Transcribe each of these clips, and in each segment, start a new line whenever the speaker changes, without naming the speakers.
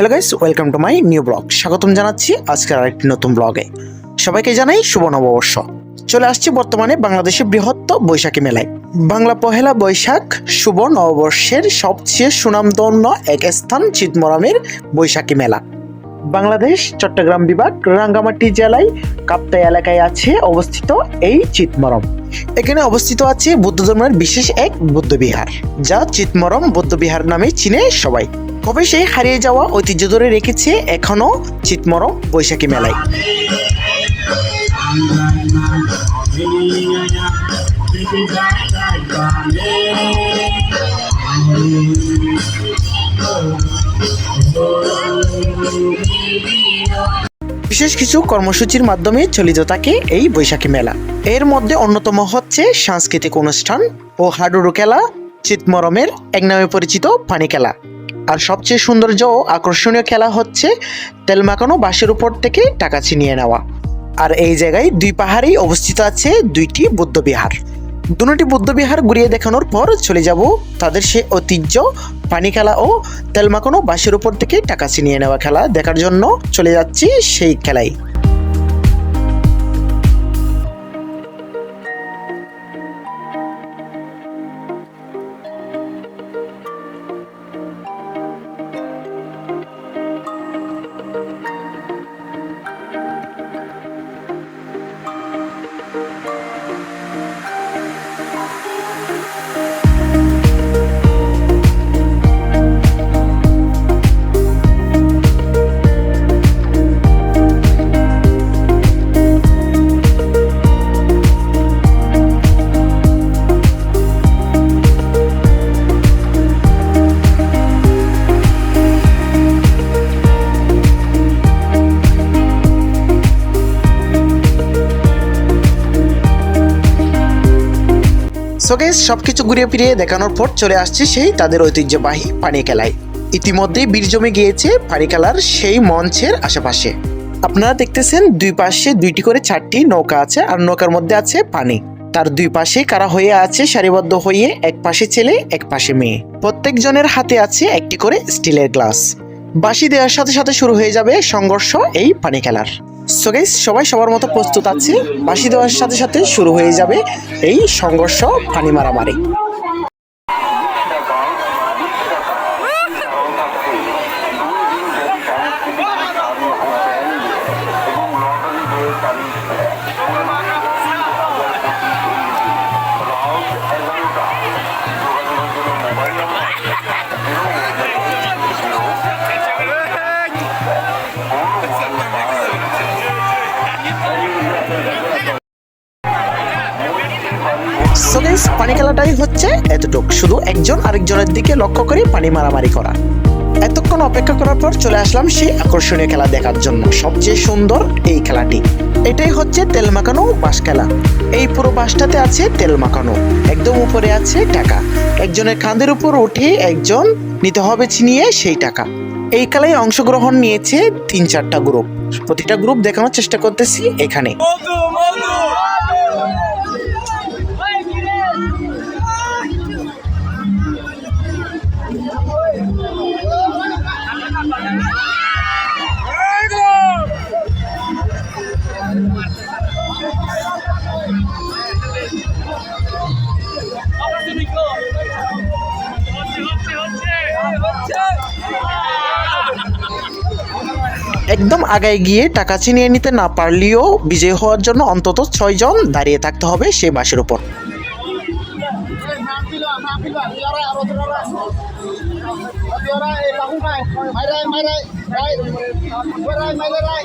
Hello guys welcome to my new blog স্বাগতম জানাচ্ছি আজকের আরেকটি নতুন ব্লগে সবাইকে জানাই শুভ নববর্ষ। চলে আসছি বর্তমানে বাংলাদেশের বৃহত্তর বৈশাখী মেলায়। বাংলা পহেলা বৈশাখ, শুভ নববর্ষের সবচেয়ে সুনামধন্য এক স্থান চিতমরামের বৈশাখী মেলা। বাংলাদেশ, চট্টগ্রাম বিভাগ, রাঙ্গামাটি জেলায় কাপ্তাই এলাকায় আছে অবস্থিত এই চিতমরম এখানে অবস্থিত আছে বুদ্ধ ধর্মের বিশেষ এক বুদ্ধবিহার, যা চিতমরম বুদ্ধবিহার নামে চিনে সবাই। কবে সেই হারিয়ে যাওয়া ঐতিহ্য ধরে রেখেছে এখনও চিতমরম বৈশাখী মেলায়? বিশেষ কিছু কর্মসূচির মাধ্যমে চলিত থাকে এই বৈশাখী মেলা। এর মধ্যে অন্যতম হচ্ছে সাংস্কৃতিক অনুষ্ঠান ও হাডুডু খেলা, চিতমরমের এক নামে পরিচিত পানি খেলা। আর সবচেয়ে সৌন্দর্য ও আকর্ষণীয় খেলা হচ্ছে তেল মাখানো বাঁশের উপর থেকে টাকা ছিনিয়ে নেওয়া। আর এই জায়গায় দুই পাহাড়েই অবস্থিত আছে দুইটি বৌদ্ধবিহার। দুটি বৌদ্ধবিহার ঘুরিয়ে দেখানোর পর চলে যাব তাদের সে ঐতিহ্য, পানি খেলা ও তেলমাকানো বাঁশের উপর থেকে টাকা ছিনিয়ে নেওয়া খেলা দেখার জন্য চলে যাচ্ছি সেই খেলায় সোগেস সবকিছু ঘুরিয়ে ফিরিয়ে দেখানোর পর চলে আসছে সেই তাদের ঐতিহ্যবাহী পানি খেলায়। ইতিমধ্যেই বীর জমে গিয়েছে পানি খেলার সেই মঞ্চের আশেপাশে। আপনারা দেখতেছেন দুই পাশে দুইটি করে চারটি নৌকা আছে আর নৌকার মধ্যে আছে পানি। তার দুই পাশে কারা হয়ে আছে সারিবদ্ধ হয়ে এক পাশে ছেলে, এক পাশে মেয়ে। প্রত্যেক জনের হাতে আছে একটি করে স্টিলের গ্লাস। বাঁশি দেওয়ার সাথে সাথে শুরু হয়ে যাবে সংঘর্ষ এই পানি খেলার। সো গাইস সবাই সবার মতো প্রস্তুত আছে। বাসি দেওয়ার সাথে সাথে শুরু হয়ে যাবে এই সংঘর্ষ পানি মারামারি। গাইস পানি খেলাটাই হচ্ছে। এতটুক। শুধু একজন আরেকজনের দিকে লক্ষ্য করে পানি মারামারি করা। এতক্ষণ অপেক্ষা করার পর চলে আসলাম সেই আকর্ষণীয় খেলা দেখার জন্য। সবচেয়ে সুন্দর এই খেলাটি। এটাই হচ্ছে তেল মাখানো বাঁশ খেলা। এই পুরো বাঁশটাতে আছে তেল মাখানো। একদম উপরে আছে টাকা। একজনের কাঁধের উপর উঠে একজন নিতে হবে ছিনিয়ে সেই টাকা। এই খেলায় অংশগ্রহণ নিয়েছে তিন চারটা গ্রুপ প্রতিটা গ্রুপ দেখানোর চেষ্টা করতেছি এখানে। একদম আগায় গিয়ে টাকা ছিনিয়ে নিতে না পারলেও বিজয় হওয়ার জন্য অন্তত ছয়জন দাঁড়িয়ে থাকতে হবে সে বাসের উপর।
মাইরাই মাইরাই রাই মাইরাই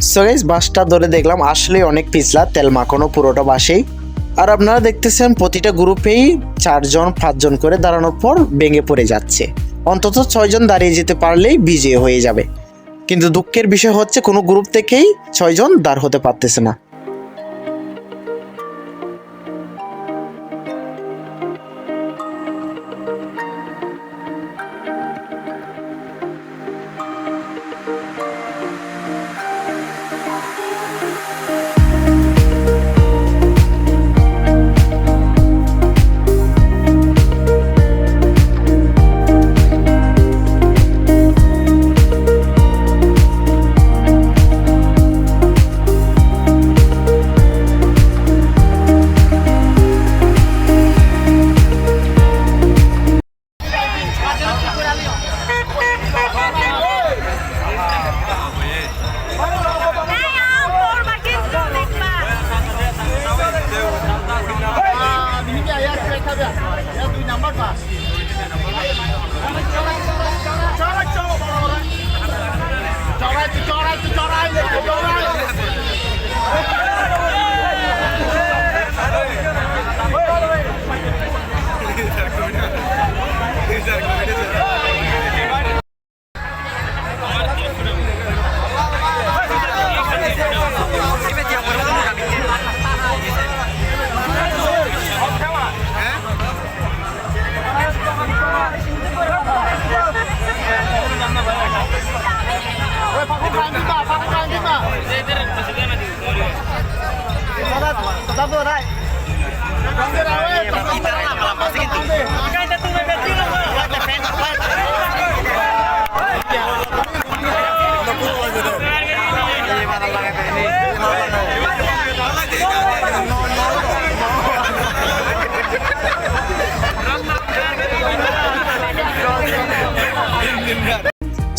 সো গাইস বাসটা ধরে দেখলাম আসলে অনেক পিছলা, তেল মাখানো পুরোটা বাসেই। আর আপনারা দেখতেছেন প্রতিটা গ্রুপেই চারজন, পাঁচজন করে দাঁড়ানোর পর ভেঙে পড়ে যাচ্ছে। অন্তত ছয়জন দাঁড়িয়ে যেতে পারলেই বিজয়ী হয়ে যাবে। কিন্তু দুঃখের বিষয় হচ্ছে, কোনো গ্রুপ থেকেই ছয়জন দাঁড় হতে পারতেছে না।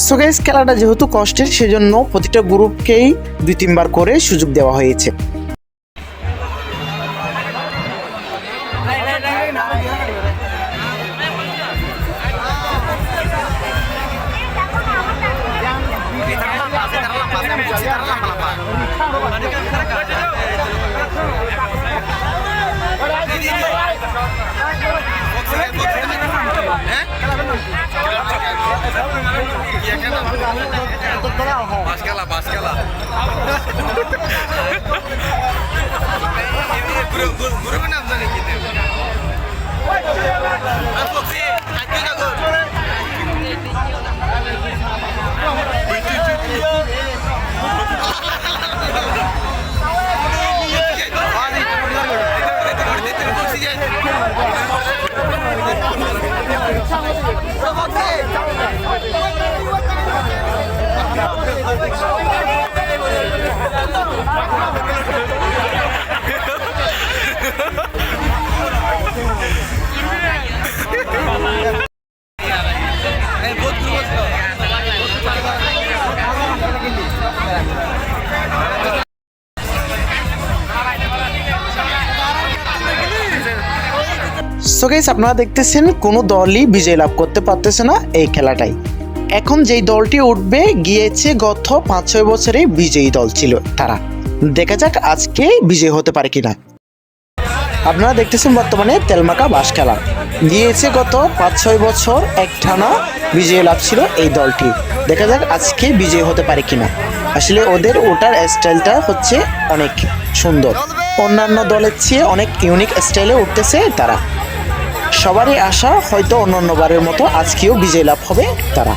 সো গাইস খেলাটা যেহেতু কষ্টের সেজন্য প্রতিটা গ্রুপকেই দুই তিনবার করে সুযোগ দেওয়া হয়েছে।
Baskala, baskala. Guru, guru, guru mana apa nih kita? Aku sih,
so আপনারা দেখতেছেন কোনো দলই বিজয় লাভ করতে পারতেছে না এই খেলাটাই। এখন যেই দলটি উঠবে, গিয়েছে গত পাঁচ ছয় বছরে বিজয়ী দল ছিল তারা। দেখা যাক আজকে বিজয় হতে পারে কিনা। আপনারা দেখতেছেন বর্তমানে তেলমাকা বাস খেলা গিয়েছে গত পাঁচ ছয় বছর একটানা বিজয় লাভ ছিল এই দলটি। দেখা যাক আজকে বিজয় হতে পারে কিনা। আসলে ওদের ওটার স্টাইলটা হচ্ছে অনেক সুন্দর। অন্যান্য দলের চেয়ে অনেক ইউনিক স্টাইলে উঠতেছে তারা। সবারই আশা হয়তো অন্য বারের মতো আজকেও বিজয় লাভ হবে তারা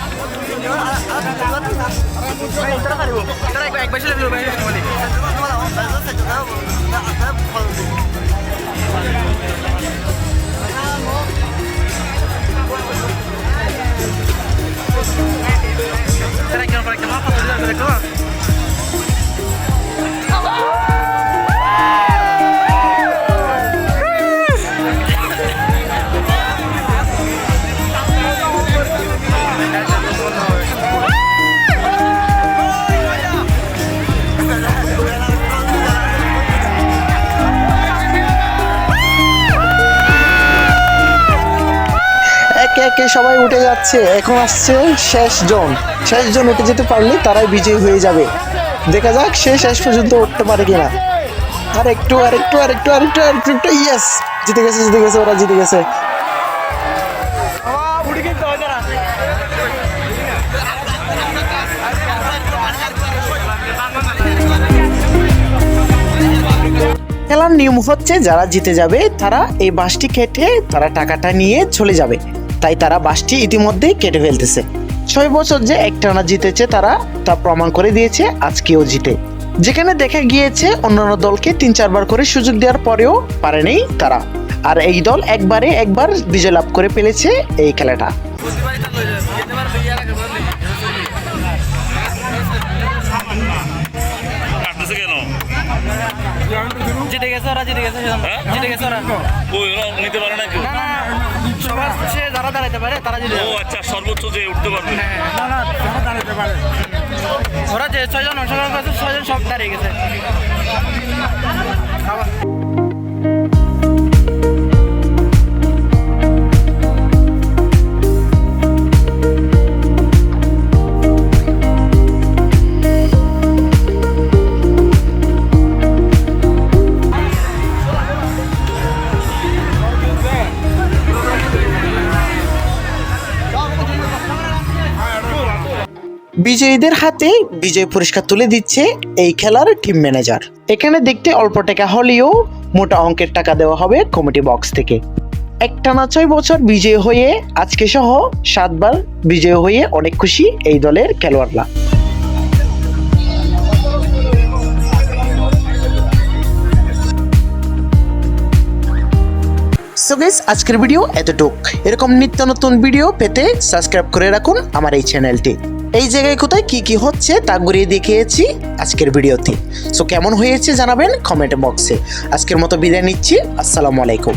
একে সবাই উঠে যাচ্ছে। এখন আসছে শেষ জন। শেষ জন উঠে যেতে পারলে তারাই বিজয়ী হয়ে যাবে। দেখা যাক সে শেষ পর্যন্ত উঠতে পারে কিনা। আর একটু আর একটু আর একটু আর একটু আর একটু ইয়েস জিতে গেছে জিতে গেছে, ওরা জিতে গেছে। খেলার নিয়ম হচ্ছে, যারা জিতে যাবে, তারা এই বাসটি কেটে তারা টাকাটা নিয়ে চলে যাবে। তাই তারা বাসটি ইতিমধ্যেই কেটে ফেলতেছে। ছয় বছর যে একটানা জিতেছে তারা তা প্রমাণ করে দিয়েছে আজকেও জিতে। যেখানে দেখা গিয়েছে অন্যান্য দলকে তিন চারবার করে সুযোগ দেওয়ার পরেও পারেনি তারা। আর এই দল একবারে একবার বিজয় লাভ করে ফেলেছে এই খেলাটা।
জিতে গেছে ওরা জিতে গেছে জিতে গেছে ওরা।
ওই ওরা নিতে পারে না কেউ।
না না সবার সে যারা দাঁড়াইতে পারে তারা যদি
ও আচ্ছা সর্বোচ্চ যে উঠতে পারবে।
ওরা যে ছয়জন অংশগ্রহণ করেছে ছয়জন সব দাঁড়িয়ে গেছে।
বিজয়ীদের হাতে বিজয় পুরস্কার তুলে দিচ্ছে এই খেলার টিম ম্যানেজার এখানে দেখতে অল্প টাকা হলেও মোটা অঙ্কের টাকা দেওয়া হবে কমিটি বক্স থেকে। একটানা ছয় বছর বিজয়ী হয়ে আজকে সহ সাতবার বিজয়ী হয়ে অনেক খুশি এই দলের খেলোয়াড়রা। সো গাইস আজকের ভিডিও এতটুক। এরকম নিত্য নতুন ভিডিও পেতে সাবস্ক্রাইব করে রাখুন আমার এই চ্যানেলটি এই জায়গায় কোথায় কি কি হচ্ছে তা ঘুরিয়ে দেখিয়েছি আজকের ভিডিওতে সো কেমন হয়েছে জানাবেন কমেন্ট বক্সে আজকের মতো বিদায় নিচ্ছি। আসসালামু আলাইকুম।